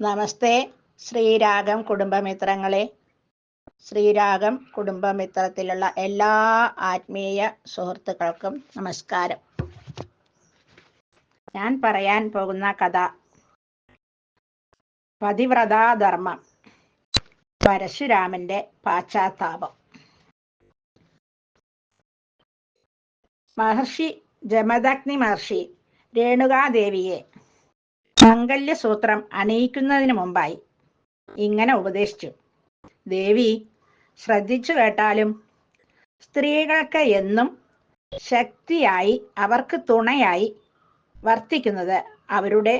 നമസ്തേ. ശ്രീരാഗം കുടുംബമിത്രങ്ങളെ. ശ്രീരാഗം കുടുംബമിത്രത്തിലുള്ള എല്ലാ ആത്മീയ സുഹൃത്തുക്കൾക്കും നമസ്കാരം. ഞാൻ പറയാൻ പോകുന്ന കഥ. പതിവ്രതാധർമ്മം. പരശുരാമന്റെ പാശ്ചാത്താപം. മഹർഷി ജമദഗ്നി മഹർഷി രേണുകാദേവിയെ മംഗല്യസൂത്രം അണിയിക്കുന്നതിന് മുമ്പായി ഇങ്ങനെ ഉപദേശിച്ചു. ദേവി ശ്രദ്ധിച്ചു കേട്ടാലും സ്ത്രീകൾക്ക് എന്നും ശക്തിയായി അവർക്ക് തുണയായി വർത്തിക്കുന്നത് അവരുടെ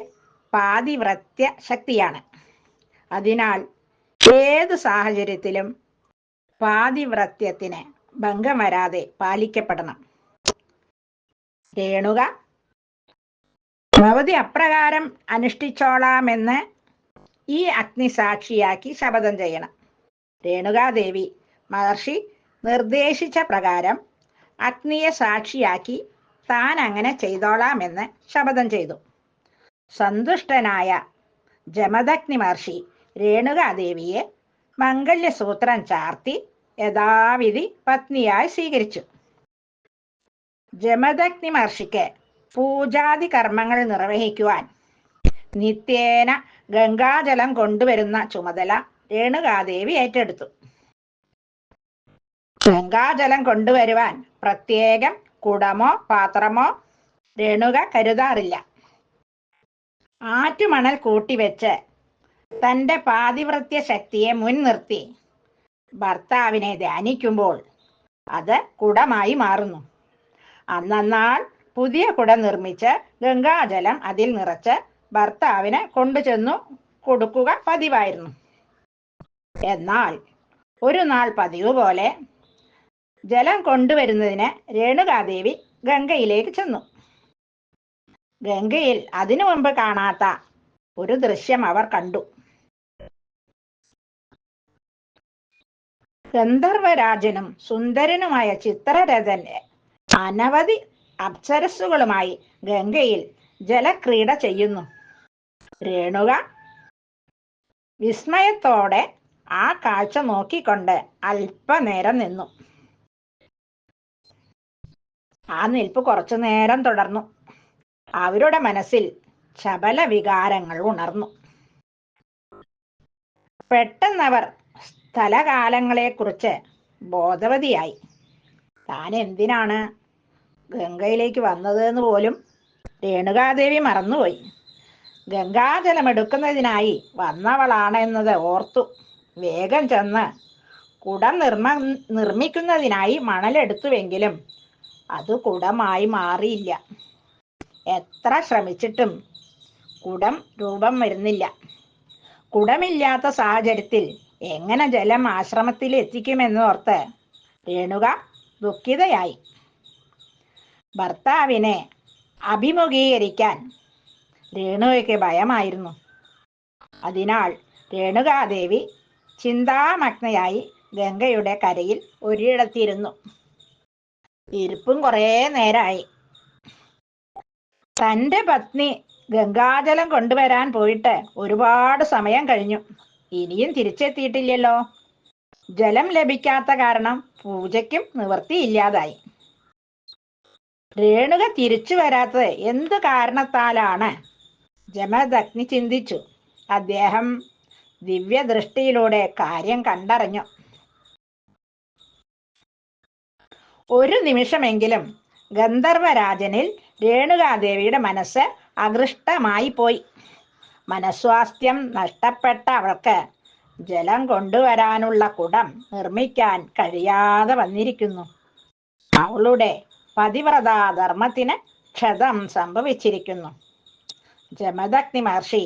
പാതിവ്രത്യ ശക്തിയാണ്. അതിനാൽ ഏത് സാഹചര്യത്തിലും പാതിവ്രത്യത്തിന് ഭംഗം വരാതെ പാലിക്കപ്പെടണം. രേണുക ഭവതി അപ്രകാരം അനുഷ്ഠിച്ചോളാമെന്ന് ഈ അഗ്നി സാക്ഷിയാക്കി ശപഥം ചെയ്യണം. രേണുകാദേവി മഹർഷി നിർദ്ദേശിച്ച പ്രകാരം അഗ്നിയെ സാക്ഷിയാക്കി താൻ അങ്ങനെ ചെയ്തോളാമെന്ന് ശപഥം ചെയ്തു. സന്തുഷ്ടനായ ജമദഗ്നി മഹർഷി രേണുകാദേവിയെ മംഗല്യസൂത്രം ചാർത്തി യഥാവിധി പത്നിയായി സ്വീകരിച്ചു. ജമദഗ്നി മഹർഷിക്ക് പൂജാതി കർമ്മങ്ങൾ നിർവഹിക്കുവാൻ. നിത്യേന ഗംഗാജലം കൊണ്ടുവരുന്ന ചുമതല രേണുകാദേവി ഏറ്റെടുത്തു. ഗംഗാജലം കൊണ്ടുവരുവാൻ പ്രത്യേകം കുടമോ പാത്രമോ രേണുക കരുതാറില്ല. ആറ്റുമണൽ കൂട്ടിവെച്ച് തന്റെ പാതിവൃത്യ ശക്തിയെ മുൻനിർത്തി ഭർത്താവിനെ ധ്യാനിക്കുമ്പോൾ അത് കുടമായി മാറുന്നു. അന്നന്നാൾ പുതിയ കുട നിർമ്മിച്ച് ഗംഗാജലം അതിൽ നിറച്ച് ഭർത്താവിന് കൊണ്ടുചെന്നു കൊടുക്കുക പതിവായിരുന്നു. എന്നാൽ ഒരു നാൾ പതിവ് പോലെ ജലം കൊണ്ടുവരുന്നതിന് രേണുകാദേവി ഗംഗയിലേക്ക് ചെന്നു. ഗംഗയിൽ അതിനു മുമ്പ് കാണാത്ത ഒരു ദൃശ്യം അവർ കണ്ടു. ഗന്ധർവരാജനും സുന്ദരനുമായ ചിത്രരഥന്റെ അനവധി അപ്സരസ്സുകളുമായി ഗംഗയിൽ ജലക്രീഡ ചെയ്യുന്നു. രേണുക വിസ്മയത്തോടെ ആ കാഴ്ച നോക്കിക്കൊണ്ട് അല്പനേരം നിന്നു. ആ നിൽപ്പ് കുറച്ചു നേരം തുടർന്നു. അവരുടെ മനസ്സിൽ ശബല വികാരങ്ങൾ ഉണർന്നു. പെട്ടെന്നവർ സ്ഥലകാലങ്ങളെക്കുറിച്ച് ബോധവതിയായി. താൻ എന്തിനാണ് ഗംഗയിലേക്ക് വന്നത് എന്ന് പോലും രേണുകാദേവി മറന്നുപോയി. ഗംഗാജലം എടുക്കുന്നതിനായി വന്നവളാണെന്നത് ഓർത്തു വേഗം ചെന്ന് കുടം നിർമ്മ നിർമ്മിക്കുന്നതിനായി മണലെടുത്തുവെങ്കിലും അത് കുടമായി മാറിയില്ല. എത്ര ശ്രമിച്ചിട്ടും കുടം രൂപം വരുന്നില്ല. കുടമില്ലാത്ത സാഹചര്യത്തിൽ എങ്ങനെ ജലം ആശ്രമത്തിൽ എത്തിക്കുമെന്നോർത്ത് രേണുക ദുഃഖിതയായി. ഭർത്താവിനെ അഭിമുഖീകരിക്കാൻ രേണുവയ്ക്ക് ഭയമായിരുന്നു. അതിനാൽ രേണുകാദേവി ചിന്താമഗ്നയായി ഗംഗയുടെ കരയിൽ ഒരിടത്തിരുന്നു. ഇരിപ്പും കുറേ നേരായി. തന്റെ പത്നി ഗംഗാജലം കൊണ്ടുവരാൻ പോയിട്ട് ഒരുപാട് സമയം കഴിഞ്ഞു. ഇനിയും തിരിച്ചെത്തിയിട്ടില്ലല്ലോ. ജലം ലഭിക്കാത്ത കാരണം പൂജയ്ക്കും നിവൃത്തിയില്ലാതായി. രേണുക തിരിച്ചു വരാത്തത് എന്ത് കാരണത്താലാണ്? ജമദഗ്നി ചിന്തിച്ചു. അദ്ദേഹം ദിവ്യദൃഷ്ടിയിലൂടെ കാര്യം കണ്ടറിഞ്ഞു. ഒരു നിമിഷമെങ്കിലും ഗന്ധർവരാജനിൽ രേണുകാദേവിയുടെ മനസ്സ് അകൃഷ്ടമായി പോയി. മനസ്വാസ്ഥ്യം നഷ്ടപ്പെട്ട അവൾക്ക് ജലം കൊണ്ടുവരാനുള്ള കുടം നിർമ്മിക്കാൻ കഴിയാതെ വന്നിരിക്കുന്നു. അവളുടെ പതിവ്രതാധർമ്മത്തിന് ക്ഷതം സംഭവിച്ചിരിക്കുന്നു. ജമദഗ്നി മഹർഷി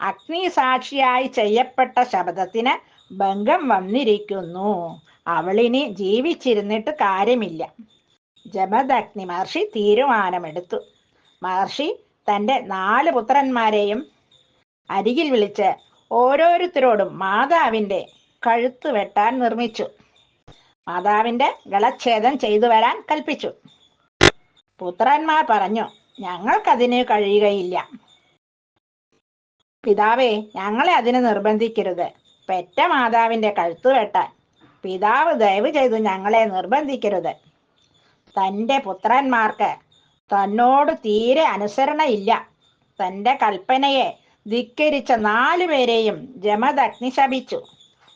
അഗ്നി സാക്ഷിയായി ചെയ്യപ്പെട്ട ശബ്ദത്തിന് ഭംഗം വന്നിരിക്കുന്നു. അവളിനി ജീവിച്ചിരുന്നിട്ട് കാര്യമില്ല. ജമദഗ്നി മഹർഷി തീരുമാനമെടുത്തു. മഹർഷി തന്റെ നാല് പുത്രന്മാരെയും അരികിൽ വിളിച്ച് ഓരോരുത്തരോടും മാതാവിന്റെ കഴുത്ത് വെട്ടാൻ നിർമ്മിച്ചു. മാതാവിന്റെ ഗളച്ഛേദം ചെയ്തു വരാൻ കൽപ്പിച്ചു. പുത്രന്മാർ പറഞ്ഞു ഞങ്ങൾക്കതിന് കഴിയുകയില്ല. പിതാവേ ഞങ്ങളെ അതിന് നിർബന്ധിക്കരുത്. പെറ്റ മാതാവിന്റെ കഴുത്തു വെട്ടാൻ പിതാവ് ദയവ് ചെയ്തു ഞങ്ങളെ നിർബന്ധിക്കരുത്. തന്റെ പുത്രന്മാർക്ക് തന്നോട് തീരെ അനുസരണയില്ല. തന്റെ കൽപ്പനയെ ധിക്കരിച്ച നാലു പേരെയും ജമദഗ്നി ശപിച്ചു.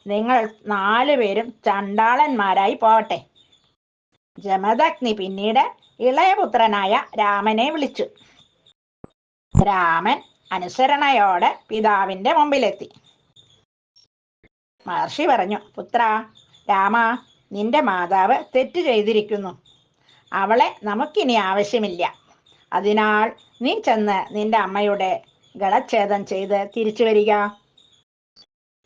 നിങ്ങൾ നാലുപേരും ചണ്ടാളന്മാരായി പോവട്ടെ. ജമദഗ്നി പിന്നീട് ഇളയപുത്രനായ രാമനെ വിളിച്ചു. രാമൻ അനുസരണയോടെ പിതാവിന്റെ മുമ്പിലെത്തി. മഹർഷി പറഞ്ഞു പുത്ര രാമ നിന്റെ മാതാവ് തെറ്റ് ചെയ്തിരിക്കുന്നു. അവളെ നമുക്കിനി ആവശ്യമില്ല. അതിനാൽ നീ ചെന്ന് നിന്റെ അമ്മയുടെ ഗളച്ഛേദം ചെയ്ത് തിരിച്ചു വരിക.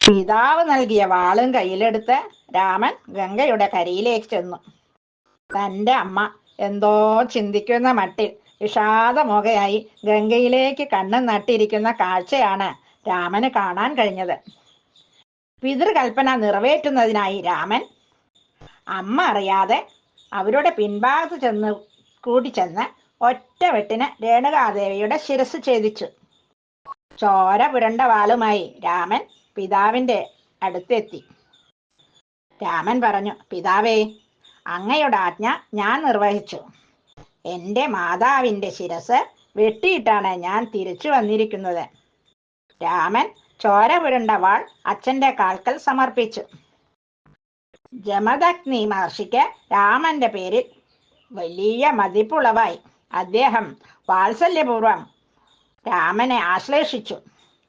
പിതാവ് നൽകിയ വാളും കയ്യിലെടുത്ത് രാമൻ ഗംഗയുടെ കരയിലേക്ക് ചെന്നു. തന്റെ അമ്മ എന്തോ ചിന്തിക്കുന്ന മട്ടിൽ വിഷാദമുഖയായി ഗംഗയിലേക്ക് കണ്ണു നട്ടിരിക്കുന്ന കാഴ്ചയാണ് രാമന് കാണാൻ കഴിഞ്ഞത്. പിതൃകൽപ്പന നിറവേറ്റുന്നതിനായി രാമൻ അമ്മ അറിയാതെ അവരുടെ പിൻഭാഗത്ത് ചെന്ന് കൂടി ചെന്ന് ഒറ്റ വെട്ടിന് രേണുകാദേവിയുടെ ശിരസ് ഛേദിച്ചു. ചോര പുരണ്ട വാളുമായി രാമൻ പിതാവിന്റെ അടുത്തെത്തി. രാമൻ പറഞ്ഞു പിതാവേ അങ്ങയുടെ ആജ്ഞ ഞാൻ നിർവഹിച്ചു. എന്റെ മാതാവിന്റെ ശിരസ് വെട്ടിയിട്ടാണ് ഞാൻ തിരിച്ചു വന്നിരിക്കുന്നത്. രാമൻ ചോര പുരണ്ട വാൾ അച്ഛന്റെ കാൽക്കൽ സമർപ്പിച്ചു. ജമദഗ്നി മഹർഷിക്ക് രാമന്റെ പേരിൽ വലിയ മതിപ്പുളവായി. അദ്ദേഹം വാത്സല്യപൂർവം രാമനെ ആശ്ലേഷിച്ചു.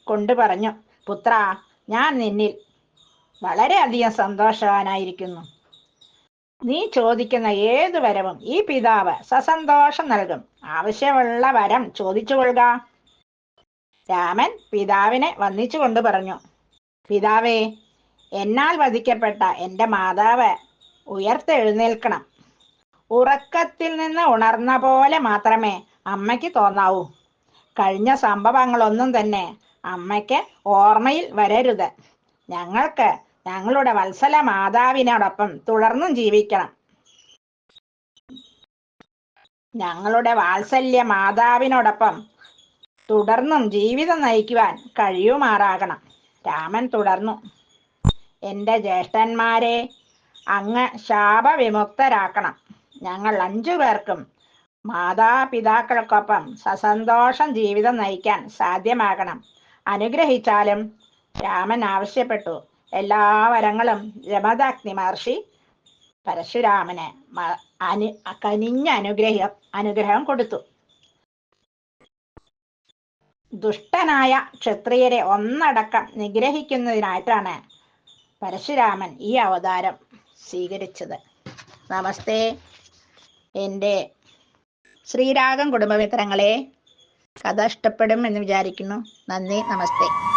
കൊണ്ടു പറഞ്ഞു പുത്ര ഞാൻ നിന്നിൽ വളരെയധികം സന്തോഷവാനായിരിക്കുന്നു. നീ ചോദിക്കുന്ന ഏതു വരവും ഈ പിതാവ് സസന്തോഷം നൽകും. ആവശ്യമുള്ള വരം ചോദിച്ചു കൊള്ളുക. രാമൻ പിതാവിനെ വന്ദിച്ചുകൊണ്ട് പറഞ്ഞു പിതാവേ എന്നാൽ വധിക്കപ്പെട്ട എന്റെ മാതാവ് ഉയർത്തെഴുന്നേൽക്കണം. ഉറക്കത്തിൽ നിന്ന് ഉണർന്ന പോലെ മാത്രമേ അമ്മയ്ക്ക് തോന്നാവൂ. കഴിഞ്ഞ സംഭവങ്ങളൊന്നും തന്നെ അമ്മയ്ക്ക് ഓർമ്മയിൽ വരരുത്. ഞങ്ങൾക്ക് ഞങ്ങളുടെ വത്സല മാതാവിനോടൊപ്പം തുടർന്നും ജീവിക്കണം. ഞങ്ങളുടെ വാത്സല്യ മാതാവിനോടൊപ്പം തുടർന്നും ജീവിതം നയിക്കുവാൻ കഴിയുമാറാകണം. രാമൻ തുടർന്നു. എന്റെ ജ്യേഷ്ഠന്മാരെ അങ്ങ് ശാപവിമുക്തരാക്കണം. ഞങ്ങൾ അഞ്ചു പേർക്കും മാതാപിതാക്കൾക്കൊപ്പം സസന്തോഷം ജീവിതം നയിക്കാൻ സാധ്യമാകണം. അനുഗ്രഹിച്ചാലും രാമൻ ആവശ്യപ്പെട്ടു. എല്ലാ വരങ്ങളും രമദാഗ്നി മഹർഷി പരശുരാമന് അനു കനിഞ്ഞ അനുഗ്രഹം അനുഗ്രഹം കൊടുത്തു. ദുഷ്ടനായ ക്ഷത്രിയരെ ഒന്നടക്കം നിഗ്രഹിക്കുന്നതിനായിട്ടാണ് പരശുരാമൻ ഈ അവതാരം സ്വീകരിച്ചത്. നമസ്തേ. എന്റെ ശ്രീരാഗം കുടുംബമിത്രങ്ങളെ കഥ ഇഷ്ടപ്പെടും എന്ന് വിചാരിക്കുന്നു. നന്ദി നമസ്തേ.